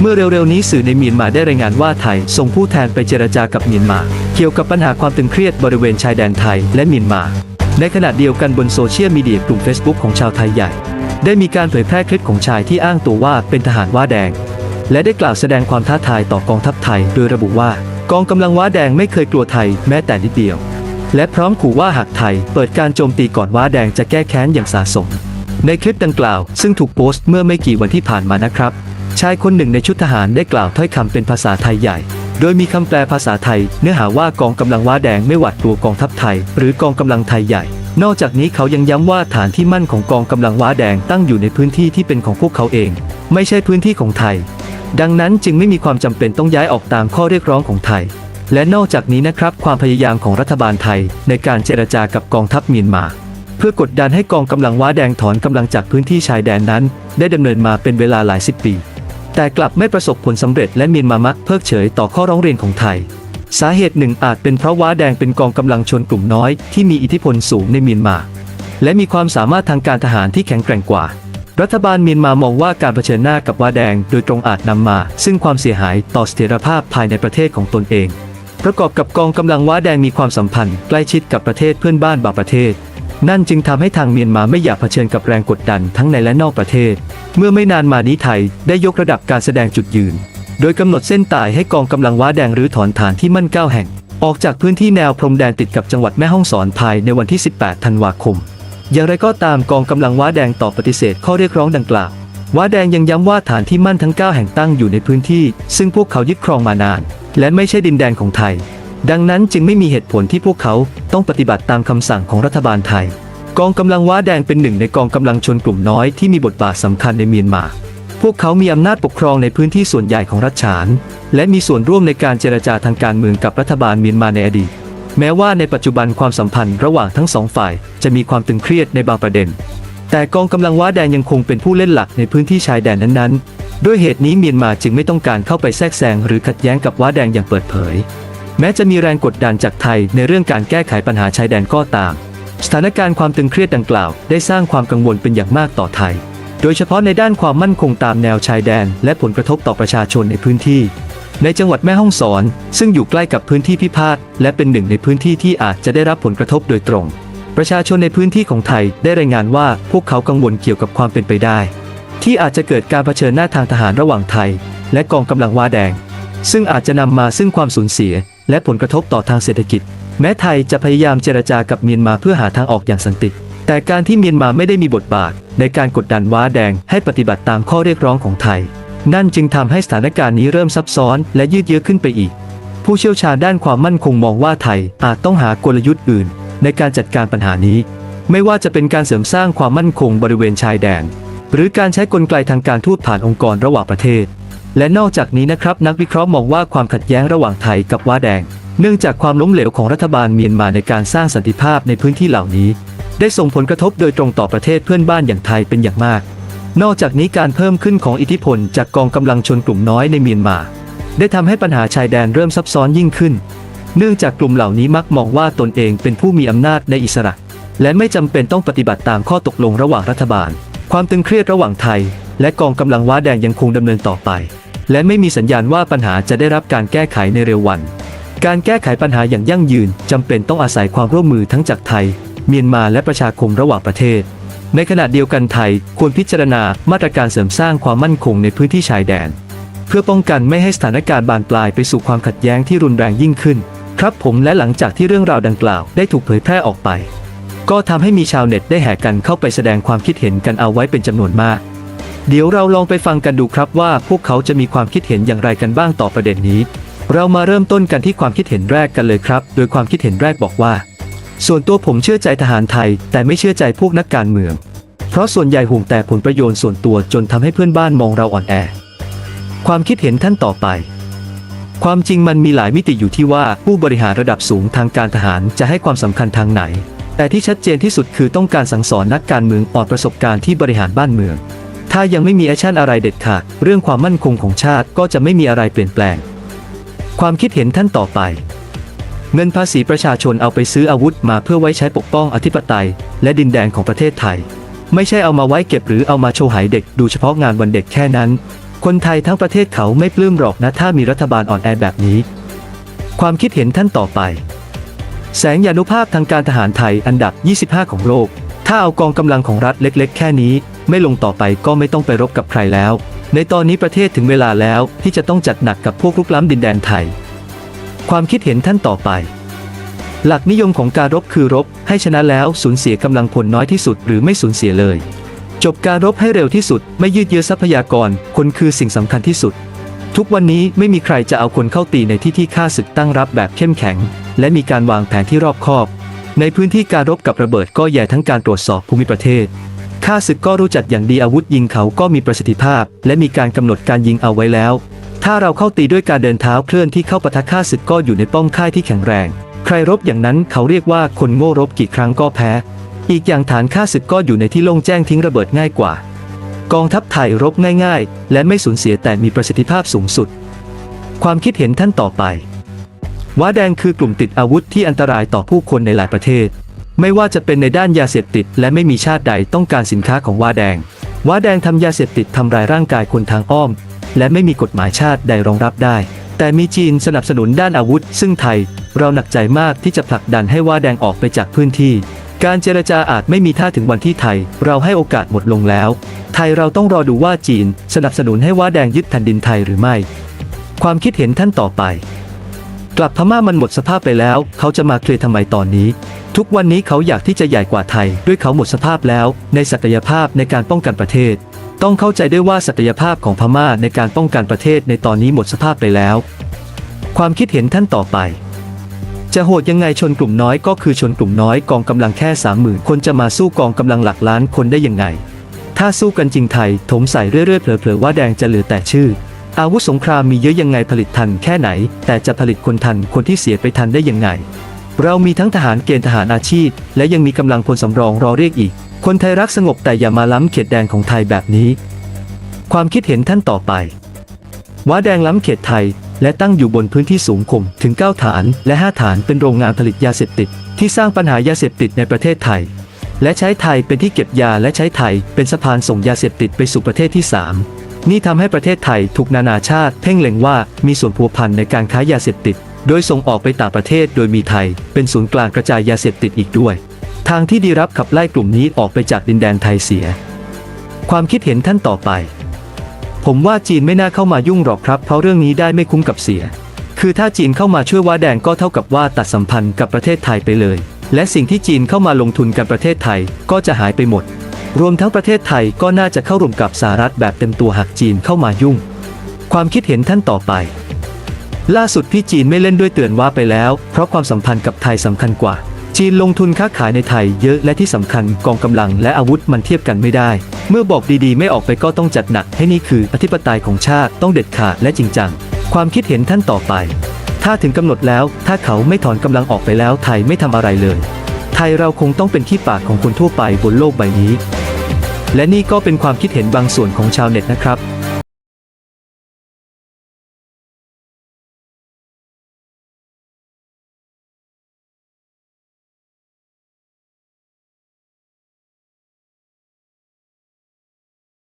เมื่อเร็วๆนี้สื่อในเมียนมาได้รายงานว่าไทย ส่งผู้แทนไปเจรจากับเมียนมา เกี่ยวกับปัญหาความตึงเครียดบริเวณชายแดนไทยและเมียนมา ในขณะเดียวกันบนโซเชียลมีเดียกลุ่ม Facebook ของชาวไทยใหญ่ ได้มีการเผยแพร่คลิปของชายที่อ้างตัวว่าเป็นทหารว้าแดง และได้กล่าวแสดงความท้าทายต่อกองทัพไทย โดยระบุว่ากองกำลังว้าแดงไม่เคยกลัวไทยแม้แต่นิดเดียว และพร้อมขู่ว่าหากไทย เปิดการโจมตีก่อนว้าแดงจะแก้แค้นอย่างสาสม ในคลิปดังกล่าว ซึ่งถูกโพสต์เมื่อไม่กี่วันที่ผ่านมานะครับ ชายคนหนึ่งในชุดทหารได้กล่าวถ้อยคำเป็นภาษาไทยใหญ่ โดยมีคำแปลภาษาไทย เนื้อหาว่ากองกำลังว้าแดงไม่หวาดกลัวกองทัพไทย หรือกองกำลังไทยใหญ่ นอกจากนี้เขายังย้ำว่าฐานที่มั่นของกองกำลังว้าแดงตั้งอยู่ในพื้นที่ที่เป็นของพวกเขาเอง ไม่ใช่พื้นที่ของไทย ดังนั้นจึงไม่มีความจำเป็นต้องย้ายออกตามข้อเรียกร้องของไทย และนอกจากนี้นะครับความพยายามของรัฐบาลไทย ในการเจรจากับกองทัพเมียนมาเพื่อกดดันให้กองกำลังว้าแดงถอนกำลังจากพื้นที่ชายแดนนั้น ได้ดำเนินมาเป็นเวลาหลายสิบปี แต่กลับไม่ประสบผลสำเร็จและเมียนมามักเพิกเฉยต่อข้อร้องเรียนของไทย สาเหตุหนึ่งอาจเป็นเพราะว้าแดงเป็นกองกำลังชนกลุ่มน้อยที่มีอิทธิพลสูงในเมียนมา และมีความสามารถทางการทหารที่แข็งแกร่งกว่า รัฐบาลเมียนมามองว่าการเผชิญหน้ากับว้าแดงโดยตรงอาจนำมา ซึ่งความเสียหายต่อเสถียรภาพภายในประเทศของตนเอง ประกอบกับกองกำลังว้าแดงมีความสัมพันธ์ใกล้ชิดกับประเทศเพื่อนบ้านบางประเทศ นั่นจึงทำให้ทางเมียนมาไม่อยากเผชิญกับแรงกดดันทั้งในและนอกประเทศ เมื่อไม่นานมานี้ไทยได้ยกระดับการแสดงจุดยืน โดยกำหนดเส้นตายให้กองกำลังว้าแดงหรือถอนฐานที่มั่นเก้าแห่ง ออกจากพื้นที่แนวพรมแดนติดกับจังหวัดแม่ฮ่องสอนภายในวันที่ 18 ธันวาคม อย่างไรก็ตามกองกำลังว้าแดงตอบปฏิเสธข้อเรียกร้องดังกล่าวว้าแดงยังย้ำว่าฐานที่มั่นทั้ง 9 แห่งตั้งอยู่ในพื้นที่ ซึ่งพวกเขายึดครองมานาน และไม่ใช่ดินแดนของไทย ดังนั้นจึงไม่มีเหตุผลที่พวกเขาต้องปฏิบัติตามคำสั่งของรัฐบาลไทย กองกำลังว้าแดงเป็นหนึ่งในกองกำลังชนกลุ่มน้อยที่มีบทบาทสำคัญในเมียนมา พวกเขามีอำนาจปกครองในพื้นที่ส่วนใหญ่ของรัฐฉาน และมีส่วนร่วมในการเจรจาทางการเมืองกับรัฐบาลเมียนมาในอดีต แม้ว่าในปัจจุบันความสัมพันธ์ระหว่างทั้งสองฝ่ายจะมีความตึงเครียดในบางประเด็น แต่กองกำลังว้าแดงยังคงเป็นผู้เล่นหลักในพื้นที่ชายแดนนั้นๆ ด้วยเหตุนี้เมียนมาจึงไม่ต้องการเข้าไปแทรกแซงหรือขัดแย้งกับว้าแดงอย่างเปิดเผย แม้จะมีแรงกดดันจากไทยในเรื่องการแก้ไขปัญหาชายแดนก็ตาม สถานการณ์ความตึงเครียดดังกล่าว ได้สร้างความกังวลเป็นอย่างมากต่อไทย โดยเฉพาะในด้านความมั่นคงตามแนวชายแดน และผลกระทบต่อประชาชนในพื้นที่ ในจังหวัดแม่ฮ่องสอน ซึ่งอยู่ใกล้กับพื้นที่พิพาทและเป็นหนึ่งในพื้นที่ที่อาจจะได้รับผลกระทบโดยตรง ประชาชนในพื้นที่ของไทยได้รายงานว่าพวกเขากังวลเกี่ยวกับความเป็นไปได้ ที่อาจจะเกิดการเผชิญหน้าทางทหารระหว่างไทย และกองกำลังว้าแดง ซึ่งอาจจะนำมาซึ่งความสูญเสีย และผลกระทบต่อทางเศรษฐกิจ แม้ไทยจะพยายามเจรจากับเมียนมาเพื่อหาทางออกอย่างสันติแต่การที่เมียนมาไม่ได้มีบทบาท ในการกดดันว้าแดงให้ปฏิบัติตามข้อเรียกร้องของไทย นั่นจึงทำให้สถานการณ์นี้เริ่มซับซ้อนและยืดเยื้อขึ้นไปอีก ผู้เชี่ยวชาญด้านความมั่นคงมองว่าไทยอาจต้องหากลยุทธ์อื่น ในการจัดการปัญหานี้ ไม่ว่าจะเป็นการเสริมสร้างความมั่นคงบริเวณชายแดน หรือการใช้กลไกทางการทูตผ่านองค์กรระหว่างประเทศ และนอกจากนี้นะครับนักวิเคราะห์มองว่าความขัดแย้งระหว่างไทยกับว้าแดง เนื่องจากความล้มเหลวของรัฐบาลเมียนมาในการสร้างสันติภาพในพื้นที่เหล่านี้ ได้ส่งผลกระทบโดยตรงต่อประเทศเพื่อนบ้านอย่างไทยเป็นอย่างมาก นอกจากนี้การเพิ่มขึ้นของอิทธิพลจากกองกำลังชนกลุ่มน้อยในเมียนมา ได้ทำให้ปัญหาชายแดนเริ่มซับซ้อนยิ่งขึ้น เนื่องจากกลุ่มเหล่านี้มักมองว่าตนเองเป็นผู้มีอำนาจในอิสระ และไม่จำเป็นต้องปฏิบัติตามข้อตกลงระหว่างรัฐบาล ความตึงเครียดระหว่างไทย และกองกำลังว้าแดงยังคงดำเนินต่อไป และไม่มีสัญญาณว่าปัญหาจะได้รับการแก้ไขในเร็ววัน การแก้ไขปัญหาอย่างยั่งยืนจำเป็นต้องอาศัยความร่วมมือทั้งจากไทย เมียนมาและประชาคมระหว่างประเทศ ในขณะเดียวกันไทยควรพิจารณามาตรการเสริมสร้างความมั่นคงในพื้นที่ชายแดน เพื่อป้องกันไม่ให้สถานการณ์บานปลายไปสู่ความขัดแย้งที่รุนแรงยิ่งขึ้น ครับผมและหลังจากที่เรื่องราวดังกล่าวได้ถูกเผยแพร่ออกไป ก็ทำให้มีชาวเน็ตได้แห่กันเข้าไปแสดงความคิดเห็นกันเอาไว้เป็นจำนวนมาก เดี๋ยวเราลองไปฟังกันดูครับว่าพวกเขาจะมีความคิดเห็นอย่างไรกันบ้างต่อประเด็นนี้ เรามาเริ่มต้นกันที่ความคิดเห็นแรกกันเลยครับ โดยความคิดเห็นแรกบอกว่า ส่วนตัวผมเชื่อใจทหารไทย แต่ไม่เชื่อใจพวกนักการเมือง เพราะส่วนใหญ่ห่วงแต่ผลประโยชน์ส่วนตัวจนทำให้เพื่อนบ้านมองเราอ่อนแอ ความคิดเห็นท่านต่อไปความจริงมันมีหลายมิติอยู่ที่ว่าผู้บริหารระดับสูงทางการทหารจะให้ความสำคัญทางไหน แต่ที่ชัดเจนที่สุดคือต้องการสั่งสอนนักการเมืองอ่อนประสบการณ์ที่บริหารบ้านเมือง ถ้ายังไม่มีแอคชั่นอะไรเด็ดขาด เรื่องความมั่นคงของชาติก็จะไม่มีอะไรเปลี่ยนแปลง ความคิดเห็นท่านต่อไป เงินภาษีประชาชนเอาไปซื้ออาวุธมาเพื่อไว้ใช้ปกป้องอธิปไตย และดินแดนของประเทศไทย ไม่ใช่เอามาไว้เก็บหรือเอามาโชว์หายเด็กดูเฉพาะงานวันเด็กแค่นั้น คนไทยทั้งประเทศเขาไม่ปลื้มหรอกนะถ้ามีรัฐบาลอ่อนแอแบบนี้ ความคิดเห็นท่านต่อไป แสงยานุภาพทางการทหารไทยอันดับ 25 ของโลก ถ้าเอากองกำลังของรัฐเล็กๆ แค่นี้ ไม่ลงต่อไปก็ไม่ต้องไปรบกับใครแล้ว ในตอนนี้ประเทศถึงเวลาแล้วที่จะต้องจัดหนักกับพวกลุกล้ำดินแดนไทย ความคิดเห็นท่านต่อไป หลักนิยมของการรบคือรบ ให้ชนะแล้วสูญเสียกำลังพลน้อยที่สุดหรือไม่สูญเสียเลย จบการรบให้เร็วที่สุด ไม่ยืดเยื้อทรัพยากร คนคือสิ่งสำคัญที่สุด ทุกวันนี้ไม่มีใครจะเอาคนเข้าตีในที่ที่ข้าศึกตั้งรับแบบเข้มแข็ง และมีการวางแผนที่รอบคอบ ในพื้นที่การรบกับระเบิดก็แย่ทั้งการตรวจสอบภูมิประเทศข้าศึกก็รู้จักอย่างดีอาวุธยิงเขาก็มีประสิทธิภาพ และมีการกำหนดการยิงเอาไว้แล้ว ถ้าเราเข้าตีด้วยการเดินเท้าเคลื่อนที่เข้าปะทะข้าศึกก็อยู่ในป้อมค่ายที่แข็งแรง ใครรบอย่างนั้นเขาเรียกว่าคนโง่รบกี่ครั้งก็แพ้ อีกอย่างฐานข้าศึกก็อยู่ในที่โล่งแจ้งทิ้งระเบิดง่ายกว่า กองทัพไทยรบง่าย ๆ และไม่สูญเสียแต่มีประสิทธิภาพสูงสุด ความคิดเห็นท่านต่อไป ว้าแดงคือกลุ่มติดอาวุธที่อันตรายต่อผู้คนในหลายประเทศ ไม่ว่าจะเป็นในด้านยาเสพติด และไม่มีชาติใดต้องการสินค้าของว้าแดง ว้าแดงทำยาเสพติดทำลายร่างกายคนทางอ้อม และไม่มีกฎหมายชาติใดรองรับได้ แต่มีจีนสนับสนุนด้านอาวุธ ซึ่งไทย เราหนักใจมากที่จะผลักดันให้ว้าแดงออกไปจากพื้นที่ การเจรจาอาจไม่มีท่าถึงวันที่ไทย เราให้โอกาสหมดลงแล้ว ไทยเราต้องรอดูว่าจีน สนับสนุนให้ว้าแดงยึดแผ่นดินไทยหรือไม่ ความคิดเห็นท่านต่อไป กลับพม่ามันหมดสภาพไปแล้ว เขาจะมาเคลียร์ทำไมตอนนี้ ทุกวันนี้เขาอยากที่จะใหญ่กว่าไทย ด้วยเขาหมดสภาพแล้ว ในศักยภาพในการป้องกันประเทศ ต้องเข้าใจด้วยว่าศักยภาพของพม่าในการป้องกันประเทศในตอนนี้หมดสภาพไปแล้ว ความคิดเห็นท่านต่อไปจะโหดยังไงชนกลุ่มน้อยก็คือชนกลุ่มน้อยกองกำลังแค่สามหมื่นคนจะมาสู้กองกำลังหลักล้านคนได้ยังไง ถ้าสู้กันจริงไทยถมใส่เรื่อยๆเผลอๆว่าแดงจะเหลือแต่ชื่อ อาวุธสงครามมีเยอะยังไงผลิตทันแค่ไหน แต่จะผลิตคนทันคนที่เสียไปทันได้ยังไง เรามีทั้งทหารเกณฑ์ทหารอาชีพ และยังมีกำลังพลสำรองรอเรียกอีก คนไทยรักสงบแต่อย่ามาล้ำเขตแดนของไทยแบบนี้ ความคิดเห็นท่านต่อไปว้าแดงล้ำเขตไทย และตั้งอยู่บนพื้นที่สูงข่มถึง 9 ฐาน และ 5 ฐานเป็นโรงงานผลิตยาเสพติด ที่สร้างปัญหายาเสพติดในประเทศไทย และใช้ไทยเป็นที่เก็บยาและใช้ไทยเป็นสะพานส่งยาเสพติดไปสู่ประเทศที่ 3 นี่ทำให้ประเทศไทยถูกนานาชาติเพ่งเล็งว่ามีส่วนพัวพันในการค้ายาเสพติด โดยส่งออกไปต่างประเทศโดยมีไทย เป็นศูนย์กลางกระจายยาเสพติดอีกด้วย ทางที่ดีรับขับไล่กลุ่มนี้ออกไปจากดินแดนไทยเสีย ความคิดเห็นท่านต่อไป ผมว่าจีนไม่น่าเข้ามายุ่งหรอกครับ เพราะเรื่องนี้ได้ไม่คุ้มกับเสีย คือถ้าจีนเข้ามาช่วยว้าแดงก็เท่ากับว่าตัดสัมพันธ์กับประเทศไทยไปเลย และสิ่งที่จีนเข้ามาลงทุนกับประเทศไทยก็จะหายไปหมด รวมทั้งประเทศไทยก็น่าจะเข้าร่วมกับสหรัฐแบบเต็มตัวหากจีนเข้ามายุ่ง ความคิดเห็นท่านต่อไป ล่าสุดพี่จีนไม่เล่นด้วยเตือนว่าไปแล้ว เพราะความสัมพันธ์กับไทยสำคัญกว่า จีนลงทุนค้าขายในไทยเยอะและที่สำคัญกองกำลังและอาวุธมันเทียบกันไม่ได้ เมื่อบอกดีๆ ไม่ออกไปก็ต้องจัดหนักให้นี่คืออธิปไตยของชาติต้องเด็ดขาดและจริงจัง ความคิดเห็นท่านต่อไป ถ้าถึงกำหนดแล้ว ถ้าเขาไม่ถอนกำลังออกไปแล้วไทยไม่ทำอะไรเลยไทยเราคงต้องเป็นที่ปากของคนทั่วไปบนโลกใบนี้ และนี่ก็เป็นความคิดเห็นบางส่วนของชาวเน็ตนะครับ